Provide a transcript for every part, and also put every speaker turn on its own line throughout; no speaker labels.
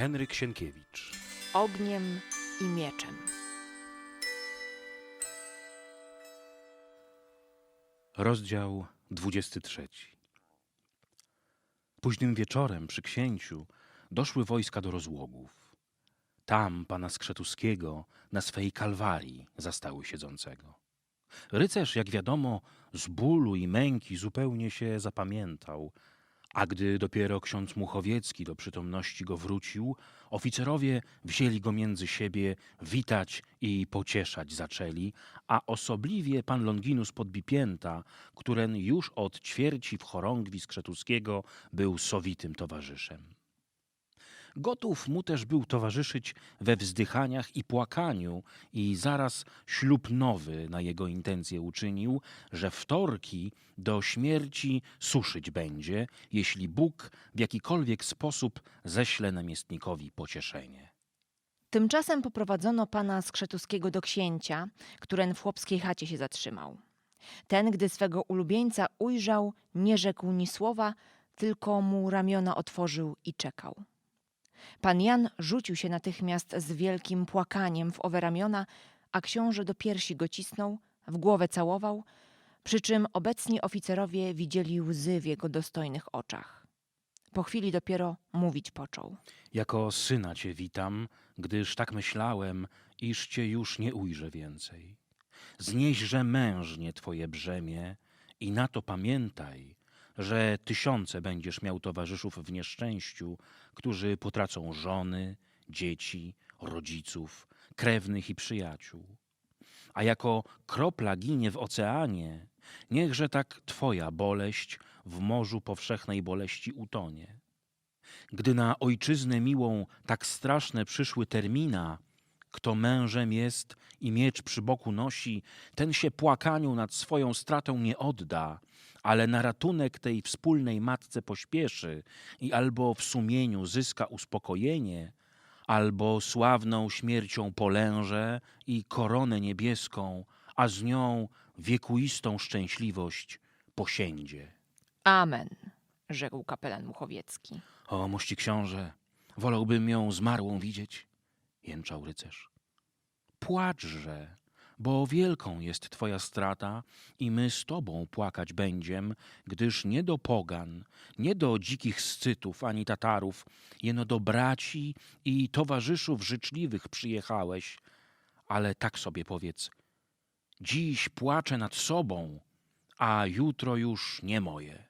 Henryk Sienkiewicz.
ogniem i mieczem.
Rozdział 23. Późnym wieczorem przy księciu doszły wojska do rozłogów. Tam pana Skrzetuskiego na swej kalwarii zastały siedzącego. Rycerz, jak wiadomo, z bólu i męki zupełnie się zapamiętał, a gdy dopiero ksiądz Muchowiecki do przytomności go wrócił, oficerowie wzięli go między siebie, witać i pocieszać zaczęli, a osobliwie pan Longinus Podbipięta, któren już od ćwierci w chorągwi Skrzetuskiego był sowitym towarzyszem. Gotów mu też był towarzyszyć we wzdychaniach i płakaniu i zaraz ślub nowy na jego intencje uczynił, że wtorki do śmierci suszyć będzie, jeśli Bóg w jakikolwiek sposób ześle namiestnikowi pocieszenie.
Tymczasem poprowadzono pana Skrzetuskiego do księcia, któren w chłopskiej chacie się zatrzymał. Ten, gdy swego ulubieńca ujrzał, nie rzekł ni słowa, tylko mu ramiona otworzył i czekał. Pan Jan rzucił się natychmiast z wielkim płakaniem w owe ramiona, a książę do piersi go cisnął, w głowę całował, przy czym obecni oficerowie widzieli łzy w jego dostojnych oczach. Po chwili dopiero mówić począł.
Jako syna cię witam, gdyż tak myślałem, iż cię już nie ujrzę więcej. Znieźże mężnie twoje brzemię i na to pamiętaj, że tysiące będziesz miał towarzyszów w nieszczęściu, którzy potracą żony, dzieci, rodziców, krewnych i przyjaciół. A jako kropla ginie w oceanie, niechże tak twoja boleść w morzu powszechnej boleści utonie. Gdy na ojczyznę miłą tak straszne przyszły termina, kto mężem jest i miecz przy boku nosi, ten się płakaniu nad swoją stratą nie odda, ale na ratunek tej wspólnej matce pośpieszy i albo w sumieniu zyska uspokojenie, albo sławną śmiercią polęże i koronę niebieską, a z nią wiekuistą szczęśliwość posiędzie.
Amen, rzekł kapelan Muchowiecki.
O, mości książę, wolałbym ją zmarłą widzieć, jęczał rycerz. Płaczże, bo wielką jest twoja strata i my z tobą płakać będziem, gdyż nie do pogan, nie do dzikich scytów ani Tatarów, jeno do braci i towarzyszów życzliwych przyjechałeś, ale tak sobie powiedz, dziś płaczę nad sobą, a jutro już nie moje,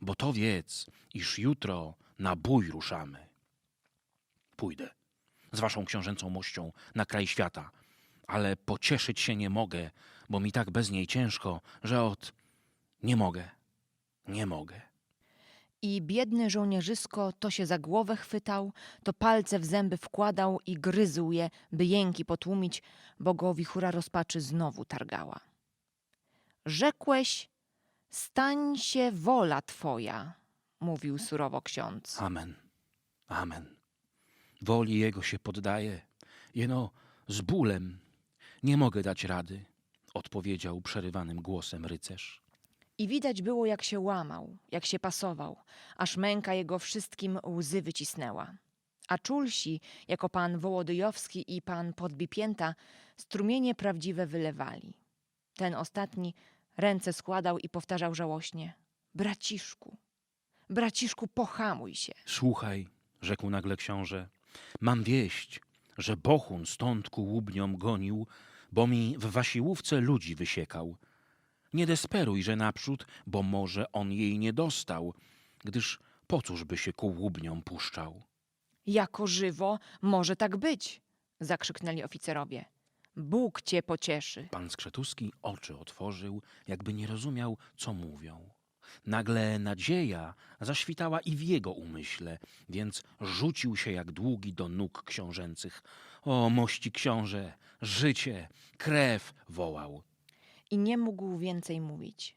bo to wiedz, iż jutro na bój ruszamy. Pójdę z waszą książęcą mością na kraj świata, ale pocieszyć się nie mogę, bo mi tak bez niej ciężko, że od nie mogę, nie mogę.
I biedny żołnierzysko to się za głowę chwytał, to palce w zęby wkładał i gryzł je, by jęki potłumić, bo go wichura rozpaczy znowu targała. Rzekłeś, stań się wola twoja, mówił surowo ksiądz.
Amen, amen. Woli Jego się poddaję, jeno z bólem nie mogę dać rady, odpowiedział przerywanym głosem rycerz.
I widać było, jak się łamał, jak się pasował, aż męka jego wszystkim łzy wycisnęła. A czulsi, jako pan Wołodyjowski i pan Podbipięta, strumienie prawdziwe wylewali. Ten ostatni ręce składał i powtarzał żałośnie: Braciszku, braciszku, pohamuj się.
Słuchaj, rzekł nagle książę, mam wieść, że Bohun stąd ku łubniom gonił, bo mi w Wasiłówce ludzi wysiekał. Nie desperuj, że naprzód, bo może on jej nie dostał, gdyż po cóż by się ku łubniom puszczał?
Jako żywo może tak być, zakrzyknęli oficerowie. Bóg cię pocieszy.
Pan Skrzetuski oczy otworzył, jakby nie rozumiał, co mówią. Nagle nadzieja zaświtała i w jego umyśle, więc rzucił się jak długi do nóg książęcych. O, mości książę, życie, krew, wołał.
i nie mógł więcej mówić.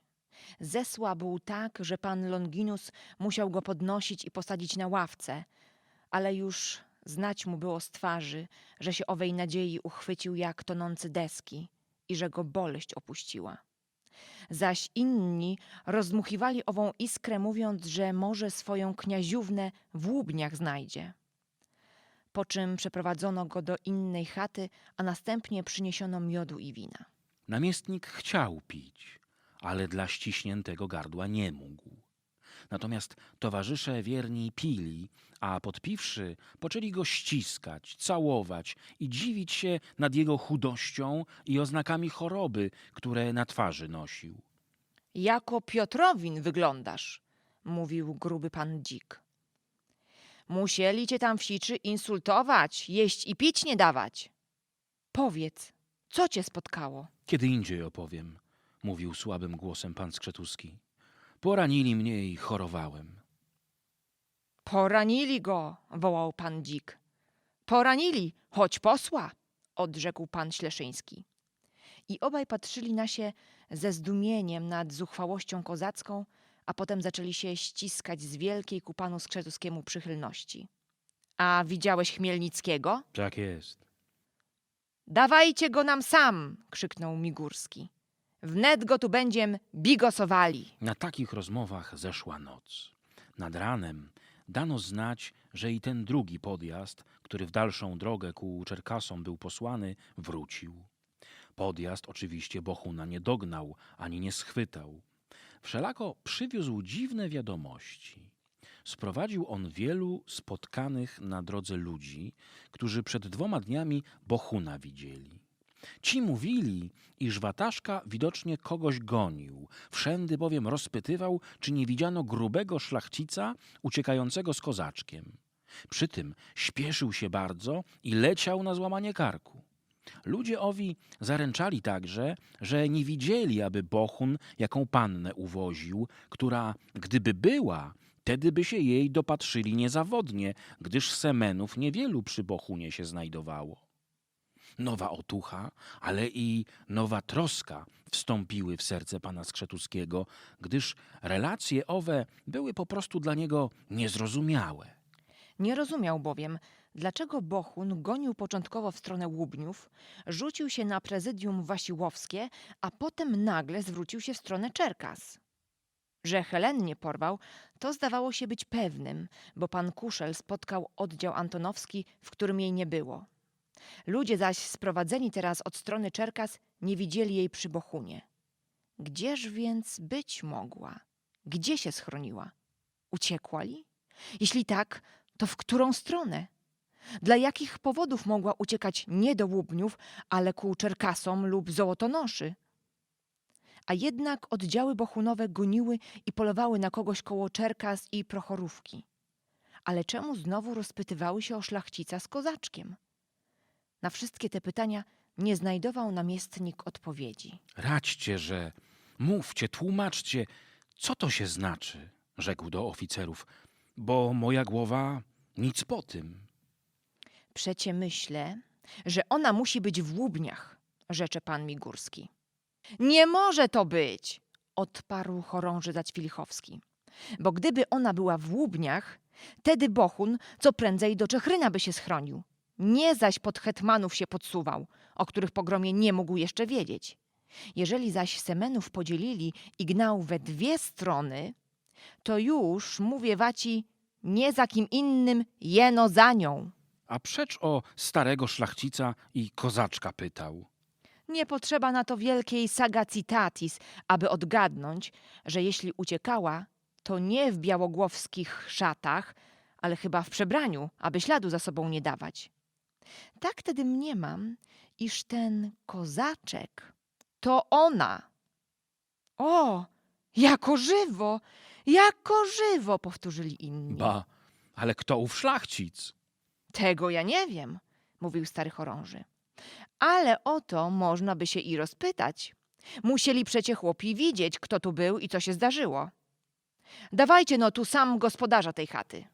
Zesłabł tak, że pan Longinus musiał go podnosić i posadzić na ławce, ale już znać mu było z twarzy, że się owej nadziei uchwycił jak tonący deski i że go boleść opuściła. Zaś inni rozdmuchiwali ową iskrę, mówiąc, że może swoją kniaziównę w łubniach znajdzie. po czym przeprowadzono go do innej chaty, a następnie przyniesiono miodu i wina.
Namiestnik chciał pić, ale dla ściśniętego gardła nie mógł. Natomiast towarzysze wierni pili, a podpiwszy, poczęli go ściskać, całować i dziwić się nad jego chudością i oznakami choroby, które na twarzy nosił.
Jako Piotrowin wyglądasz, mówił gruby pan dzik. Musieli cię tam w siczy insultować, jeść i pić nie dawać. Powiedz, co cię spotkało?
Kiedy indziej opowiem, mówił słabym głosem pan Skrzetuski. Poranili mnie i chorowałem.
Poranili go, wołał pan dzik. Poranili, choć posła, odrzekł pan Śleszyński. I obaj patrzyli na się ze zdumieniem nad zuchwałością kozacką, a potem zaczęli się ściskać z wielkiej ku panu Skrzetuskiemu przychylności. A widziałeś Chmielnickiego?
Tak jest.
Dawajcie go nam sam, krzyknął Migurski. Wnet go tu będziem bigosowali.
Na takich rozmowach zeszła noc. Nad ranem dano znać, że i ten drugi podjazd, który w dalszą drogę ku Czerkasom był posłany, wrócił. Podjazd oczywiście Bohuna nie dognał ani nie schwytał. Wszelako przywiózł dziwne wiadomości. Sprowadził on wielu spotkanych na drodze ludzi, którzy przed dwoma dniami Bohuna widzieli. Ci mówili, iż Wataszka widocznie kogoś gonił, wszędy bowiem rozpytywał, czy nie widziano grubego szlachcica uciekającego z kozaczkiem. Przy tym śpieszył się bardzo i leciał na złamanie karku. Ludzie owi zaręczali także, że nie widzieli, aby Bohun jaką pannę uwoził, która, gdyby była, wtedy by się jej dopatrzyli niezawodnie, gdyż semenów niewielu przy Bohunie się znajdowało nowa otucha, ale i nowa troska wstąpiły w serce pana Skrzetuskiego, gdyż relacje owe były po prostu dla niego niezrozumiałe.
Nie rozumiał bowiem, dlaczego Bohun gonił początkowo w stronę Łubniów, rzucił się na prezydium Wasiłowskie, a potem nagle zwrócił się w stronę Czerkas. Że Helen nie porwał, to zdawało się być pewnym, bo pan Kuszel spotkał oddział antonowski, w którym jej nie było. Ludzie zaś sprowadzeni teraz od strony Czerkas nie widzieli jej przy Bohunie. Gdzież więc być mogła? Gdzie się schroniła? Uciekła li? Jeśli tak, to w którą stronę? Dla jakich powodów mogła uciekać nie do Łubniów, ale ku Czerkasom lub Złotonoszy? A jednak oddziały bohunowe goniły i polowały na kogoś koło Czerkas i Prochorówki. Ale czemu znowu rozpytywały się o szlachcica z kozaczkiem? Na wszystkie te pytania nie znajdował namiestnik odpowiedzi.
Radźcie, że mówcie, tłumaczcie, co to się znaczy, rzekł do oficerów, bo moja głowa nic po tym.
Przecie myślę, że ona musi być w Łubniach, rzecze pan Migurski. Nie może to być, odparł chorąży Zaćwilichowski. Bo gdyby ona była w Łubniach, tedy Bohun co prędzej do Czechryna by się schronił. Nie zaś pod hetmanów się podsuwał, o których pogromie nie mógł jeszcze wiedzieć. Jeżeli zaś Semenów podzielili i gnał we dwie strony, to już, mówię waci, nie za kim innym, jeno za nią.
A przecz o starego szlachcica i kozaczka pytał.
Nie potrzeba na to wielkiej sagacitatis, aby odgadnąć, że jeśli uciekała, to nie w białogłowskich szatach, ale chyba w przebraniu, aby śladu za sobą nie dawać. Tak tedy mniemam, iż ten kozaczek to ona. O, jako żywo, jako żywo, powtórzyli inni.
Ba, ale kto ów szlachcic?
Tego ja nie wiem, mówił stary chorąży. Ale o to można by się i rozpytać. Musieli przecie chłopi widzieć, kto tu był i co się zdarzyło. Dawajcie no tu sam gospodarza tej chaty.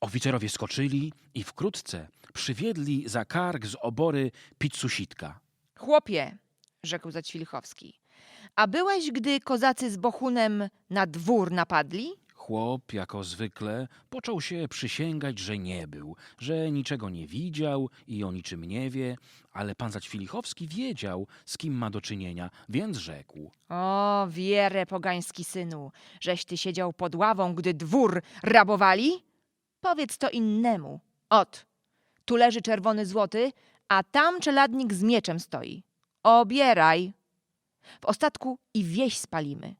Oficerowie skoczyli i wkrótce przywiedli za kark z obory pizzusitka.
Chłopie, rzekł Zaćwilchowski, a byłeś, gdy kozacy z Bohunem na dwór napadli?
Chłop, jako zwykle, począł się przysięgać, że nie był, że niczego nie widział i o niczym nie wie, ale pan Zaćwilichowski wiedział, z kim ma do czynienia, więc rzekł.
O, wierę, pogański synu, żeś ty siedział pod ławą, gdy dwór rabowali? Powiedz to innemu. Ot, Tu leży czerwony złoty, a tam czeladnik z mieczem stoi. Obieraj. W ostatku i wieś spalimy.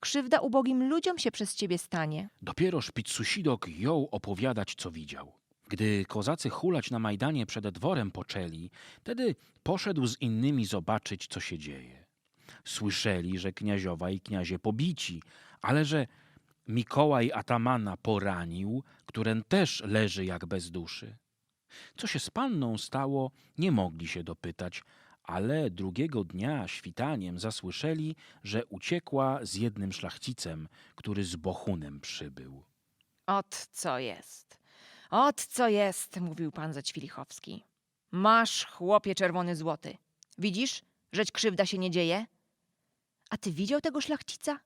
Krzywda ubogim ludziom się przez ciebie stanie.
Dopiero Szpicusidok jął opowiadać, co widział. Gdy kozacy hulać na Majdanie przed dworem poczęli, tedy poszedł z innymi zobaczyć, co się dzieje. Słyszeli, że kniaziowa i kniazie pobici, ale że Mikołaj Atamana poranił, któren też leży jak bez duszy. Co się z panną stało, nie mogli się dopytać, ale drugiego dnia świtaniem zasłyszeli, że uciekła z jednym szlachcicem, który z Bohunem przybył.
Ot co jest. Ot co jest, mówił pan Zaćwilichowski. Masz, chłopie, czerwony złoty. Widzisz, żeć krzywda się nie dzieje? A ty widział tego szlachcica?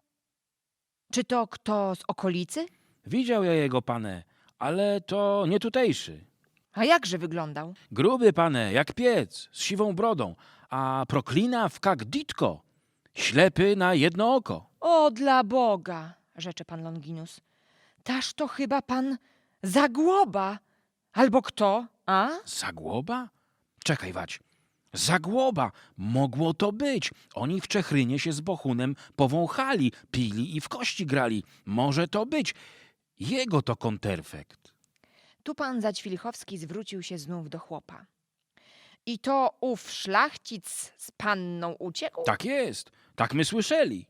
Czy to kto z okolicy?
Widział ja jego pane, ale to nie tutejszy.
A jakże wyglądał?
Gruby pane, jak piec, z siwą brodą, a proklina w kak ditko, ślepy na jedno oko.
O, dla Boga, rzecze pan Longinus. Taż to chyba pan Zagłoba. Albo kto, a?
Zagłoba? Czekaj, wać. Zagłoba! Mogło to być. Oni w Czechrynie się z Bohunem powąchali, pili i w kości grali. Może to być. Jego to konterfekt.
Tu pan Zaćwilchowski zwrócił się znów do chłopa. I to ów szlachcic z panną uciekł?
Tak jest. Tak my słyszeli.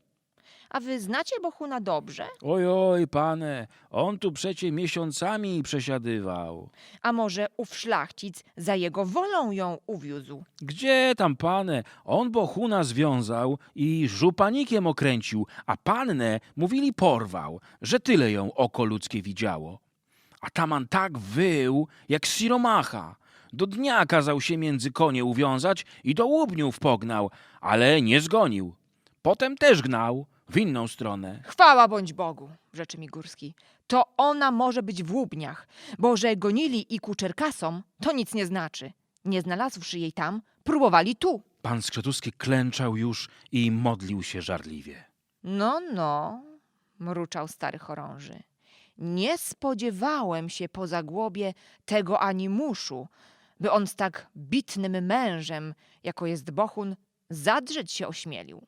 A wy znacie Bohuna dobrze?
Oj, oj, pane, on tu przecie miesiącami przesiadywał.
A może ów szlachcic za jego wolą ją uwiózł?
Gdzie tam, pane? On Bohuna związał i żupanikiem okręcił, a pannę, mówili, porwał, że tyle ją oko ludzkie widziało. A taman tak wył, jak siromacha. Do dnia kazał się między konie uwiązać i do łubniów pognał, ale nie zgonił. Potem też gnał w inną stronę.
Chwała bądź Bogu, rzeczy mi Górski. To ona może być w łubniach, bo że gonili i ku Czerkasom, to nic nie znaczy. Nie znalazłszy jej tam, próbowali tu.
Pan Skrzetuski klęczał już i modlił się żarliwie.
No, no, mruczał stary chorąży. Nie spodziewałem się po zagłobie tego animuszu, by on z tak bitnym mężem, jako jest Bohun, zadrzeć się ośmielił.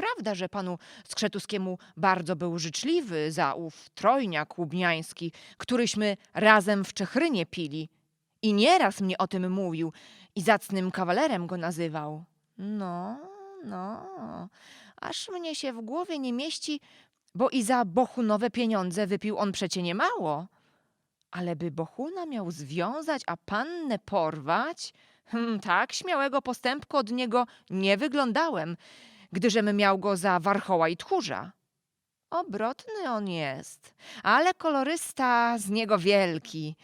Prawda, że panu Skrzetuskiemu bardzo był życzliwy za ów trojniak łubniański, któryśmy razem w Czechrynie pili. I nieraz mnie o tym mówił i zacnym kawalerem go nazywał. No, no, aż mnie się w głowie nie mieści, bo i za bohunowe pieniądze wypił on przecie niemało. Ale by bohuna miał związać, a pannę porwać? Hm, tak śmiałego postępku od niego nie wyglądałem, gdyżem miał go za warchoła i tchórza. Obrotny on jest, ale kolorysta z niego wielki,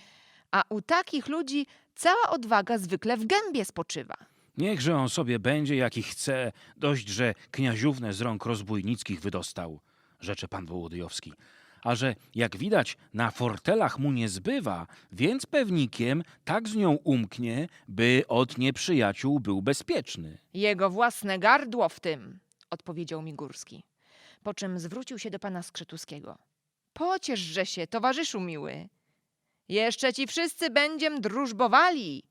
a u takich ludzi cała odwaga zwykle w gębie spoczywa.
Niechże on sobie będzie, jaki chce, dość, że kniaziównę z rąk rozbójnickich wydostał, rzecze pan Wołodyjowski. A że, jak widać, na fortelach mu nie zbywa, więc pewnikiem tak z nią umknie, by od nieprzyjaciół był bezpieczny.
Jego własne gardło w tym, odpowiedział mi Górski. Po czym zwrócił się do pana Skrzetuskiego. Pocieszże się, towarzyszu miły. Jeszcze ci wszyscy będziem drużbowali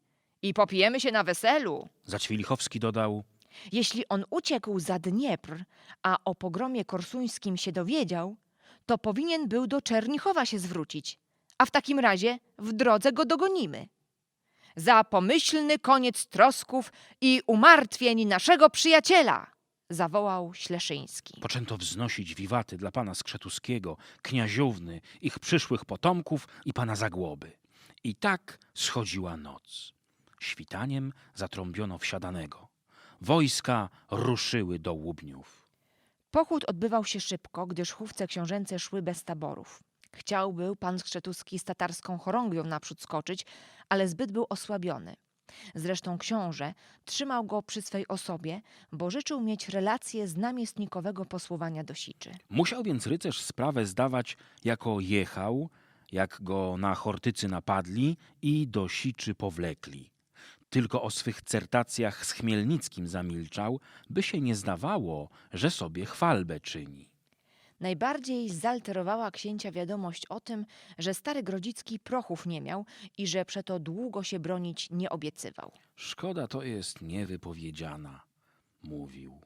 i popijemy się na weselu.
Zaćwilichowski dodał,
Jeśli on uciekł za Dniepr, a o pogromie korsuńskim się dowiedział, to powinien był do Czernichowa się zwrócić, a w takim razie w drodze go dogonimy. Za pomyślny koniec trosków i umartwień naszego przyjaciela! zawołał Śleszyński.
poczęto wznosić wiwaty dla pana Skrzetuskiego, kniaziówny, ich przyszłych potomków i pana Zagłoby. I tak schodziła noc. Świtaniem zatrąbiono wsiadanego. Wojska ruszyły do Łubniów.
Pochód odbywał się szybko, gdyż chówce książęce szły bez taborów. Chciał był pan Skrzetuski z tatarską chorągwią naprzód skoczyć, ale zbyt był osłabiony. Zresztą książę trzymał go przy swej osobie, bo życzył mieć relacje z namiestnikowego posłowania do Siczy.
Musiał więc rycerz sprawę zdawać, jako jechał, jak go na Chortycy napadli i do Siczy powlekli. Tylko o swych certacjach z Chmielnickim zamilczał, by się nie zdawało, że sobie chwalbę czyni.
Najbardziej zalterowała księcia wiadomość o tym, że stary Grodzicki prochów nie miał i że przeto długo się bronić nie obiecywał.
Szkoda to jest niewypowiedziana, mówił,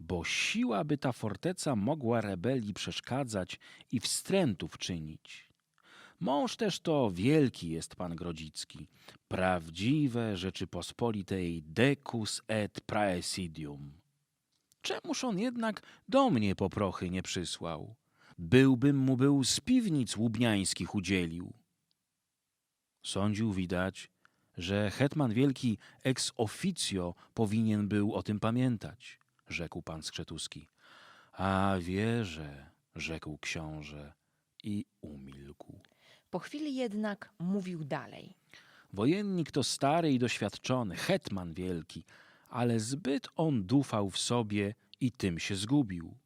bo siła by ta forteca mogła rebelii przeszkadzać i wstrętów czynić. Mąż też to wielki jest pan Grodzicki, prawdziwe Rzeczypospolitej decus et praesidium. Czemuż on jednak do mnie poprochy nie przysłał? Byłbym mu był z piwnic łubniańskich udzielił. Sądził, widać, że hetman wielki ex officio powinien był o tym pamiętać, rzekł pan Skrzetuski. A wierzę, rzekł książę i umilkł.
Po chwili jednak mówił dalej.
Wojennik to stary i doświadczony, hetman wielki, ale zbyt on dufał w sobie i tym się zgubił.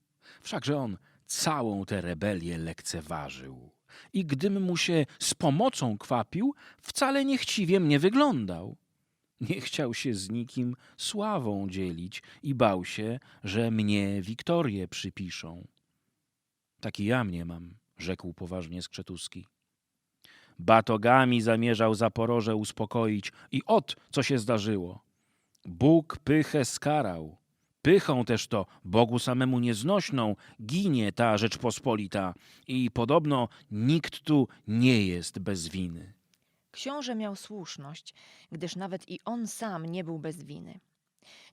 Wszakże on całą tę rebelię lekceważył. I gdym mu się z pomocą kwapił, wcale niechciwie mnie wyglądał. Nie chciał się z nikim sławą dzielić i bał się, że mnie Wiktorię przypiszą. Taki ja mnie mam, rzekł poważnie Skrzetuski. Batogami zamierzał Zaporoże uspokoić i ot, co się zdarzyło. Bóg pychę skarał. Pychą też to, Bogu samemu nieznośną, ginie ta Rzeczpospolita i podobno nikt tu nie jest bez winy.
Książę miał słuszność, gdyż nawet i on sam nie był bez winy.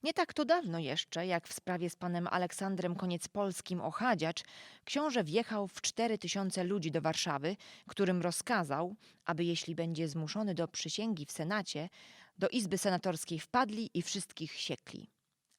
Nie tak to dawno jeszcze, jak w sprawie z panem Aleksandrem Koniecpolskim Ochadziacz, książę wjechał w cztery tysiące ludzi do Warszawy, którym rozkazał, aby jeśli będzie zmuszony do przysięgi w Senacie, do Izby Senatorskiej wpadli i wszystkich siekli.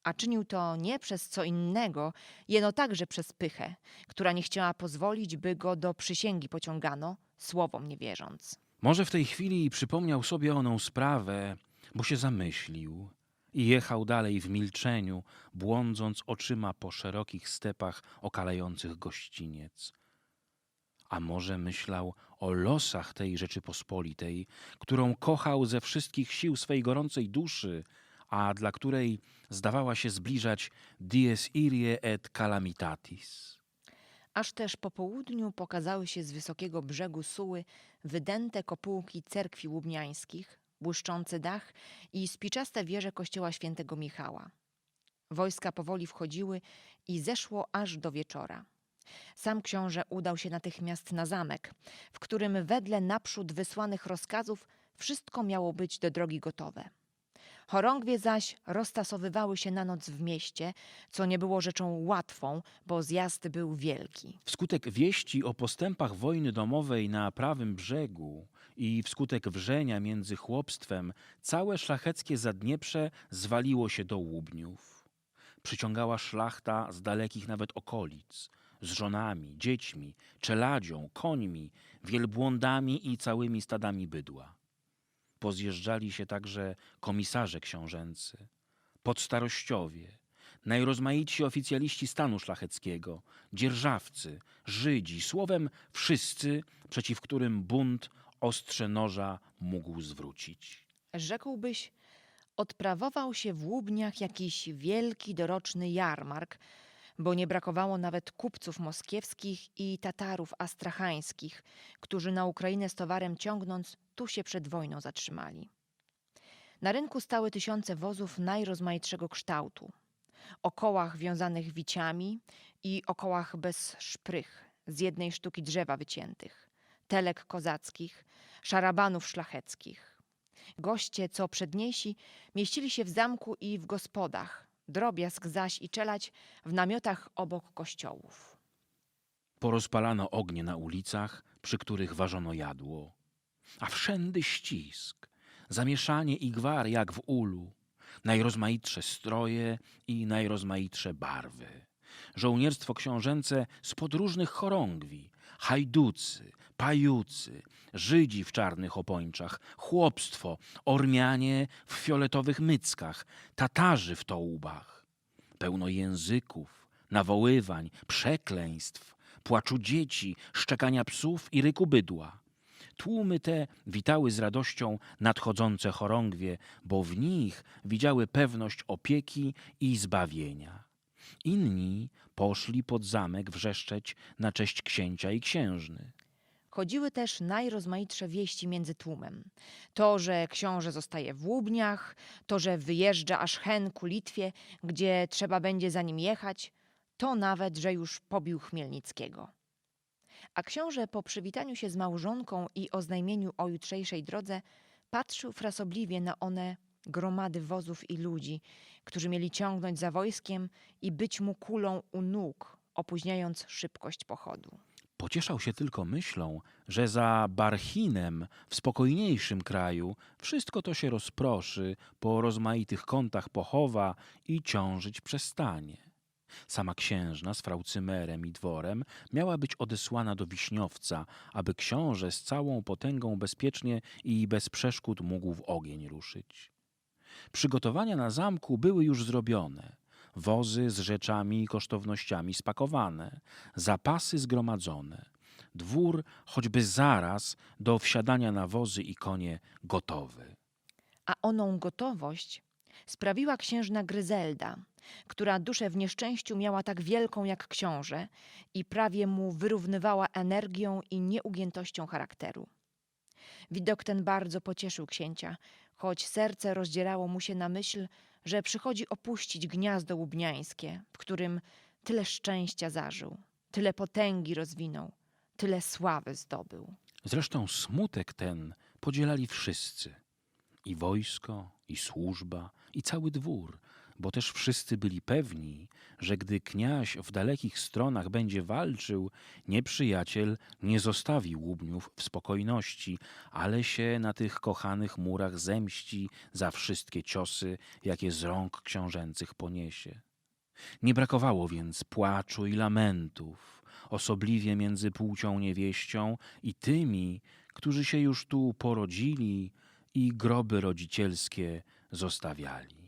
A czynił to nie przez co innego, jeno także przez pychę, która nie chciała pozwolić, by go do przysięgi pociągano, słowom nie wierząc.
Może w tej chwili przypomniał sobie oną sprawę, bo się zamyślił i jechał dalej w milczeniu, błądząc oczyma po szerokich stepach okalających gościniec. A może myślał o losach tej Rzeczypospolitej, którą kochał ze wszystkich sił swej gorącej duszy, a dla której zdawała się zbliżać dies irie et calamitatis.
Aż też po południu pokazały się z wysokiego brzegu Suły wydęte kopułki cerkwi łubniańskich, błyszczący dach i spiczaste wieże kościoła świętego Michała. Wojska powoli wchodziły i zeszło aż do wieczora. Sam książę udał się natychmiast na zamek, w którym wedle naprzód wysłanych rozkazów wszystko miało być do drogi gotowe. Chorągwie zaś roztasowywały się na noc w mieście, co nie było rzeczą łatwą, bo zjazd był wielki.
Wskutek wieści o postępach wojny domowej na prawym brzegu i wskutek wrzenia między chłopstwem, całe szlacheckie Zadnieprze zwaliło się do Łubniów. Przyciągała szlachta z dalekich nawet okolic, z żonami, dziećmi, czeladzią, końmi, wielbłądami i całymi stadami bydła. Pozjeżdżali się także komisarze książęcy, podstarościowie, najrozmaitsi oficjaliści stanu szlacheckiego, dzierżawcy, Żydzi, słowem wszyscy, przeciw którym bunt ostrze noża mógł zwrócić.
Rzekłbyś, odprawował się w Łubniach jakiś wielki doroczny jarmark, bo nie brakowało nawet kupców moskiewskich i Tatarów astrachańskich, którzy na Ukrainę z towarem ciągnąc tu się przed wojną zatrzymali. Na rynku stały tysiące wozów najrozmaitszego kształtu. O kołach wiązanych wiciami i o kołach bez szprych, z jednej sztuki drzewa wyciętych, telek kozackich, szarabanów szlacheckich. Goście, co przedniejsi, mieścili się w zamku i w gospodach, drobiazg zaś i czelać w namiotach obok kościołów.
Porozpalano ognie na ulicach, przy których ważono jadło, a wszędy ścisk, zamieszanie i gwar jak w ulu, najrozmaitsze stroje i najrozmaitsze barwy. Żołnierstwo książęce z podróżnych chorągwi, hajducy, pajucy, Żydzi w czarnych opończach, chłopstwo, Ormianie w fioletowych myckach, Tatarzy w tołbach. Pełno języków, nawoływań, przekleństw, płaczu dzieci, szczekania psów i ryku bydła. Tłumy te witały z radością nadchodzące chorągwie, bo w nich widziały pewność opieki i zbawienia. Inni poszli pod zamek wrzeszczeć na cześć księcia i księżny.
Chodziły też najrozmaitsze wieści między tłumem. To, że książę zostaje w Łubniach, to, że wyjeżdża aż hen ku Litwie, gdzie trzeba będzie za nim jechać, to nawet, że już pobił Chmielnickiego. A książę po przywitaniu się z małżonką i oznajmieniu o jutrzejszej drodze patrzył frasobliwie na one gromady wozów i ludzi, którzy mieli ciągnąć za wojskiem i być mu kulą u nóg, opóźniając szybkość pochodu.
Pocieszał się tylko myślą, że za Barchinem w spokojniejszym kraju wszystko to się rozproszy, po rozmaitych kątach pochowa i ciążyć przestanie. Sama księżna z fraucymerem i dworem miała być odesłana do Wiśniowca, aby książę z całą potęgą bezpiecznie i bez przeszkód mógł w ogień ruszyć. Przygotowania na zamku były już zrobione. Wozy z rzeczami i kosztownościami spakowane, zapasy zgromadzone. Dwór, choćby zaraz do wsiadania na wozy i konie, gotowy.
A oną gotowość sprawiła księżna Gryzelda, która duszę w nieszczęściu miała tak wielką jak książę i prawie mu wyrównywała energią i nieugiętością charakteru. Widok ten bardzo pocieszył księcia, choć serce rozdzierało mu się na myśl, że przychodzi opuścić gniazdo łubniańskie, w którym tyle szczęścia zażył, tyle potęgi rozwinął, tyle sławy zdobył.
Zresztą smutek ten podzielali wszyscy. I wojsko, i służba, i cały dwór, bo też wszyscy byli pewni, że gdy kniaź w dalekich stronach będzie walczył, nieprzyjaciel nie zostawi łubniów w spokojności, ale się na tych kochanych murach zemści za wszystkie ciosy, jakie z rąk książęcych poniesie. Nie brakowało więc płaczu i lamentów, osobliwie między płcią niewieścią i tymi, którzy się już tu porodzili i groby rodzicielskie zostawiali.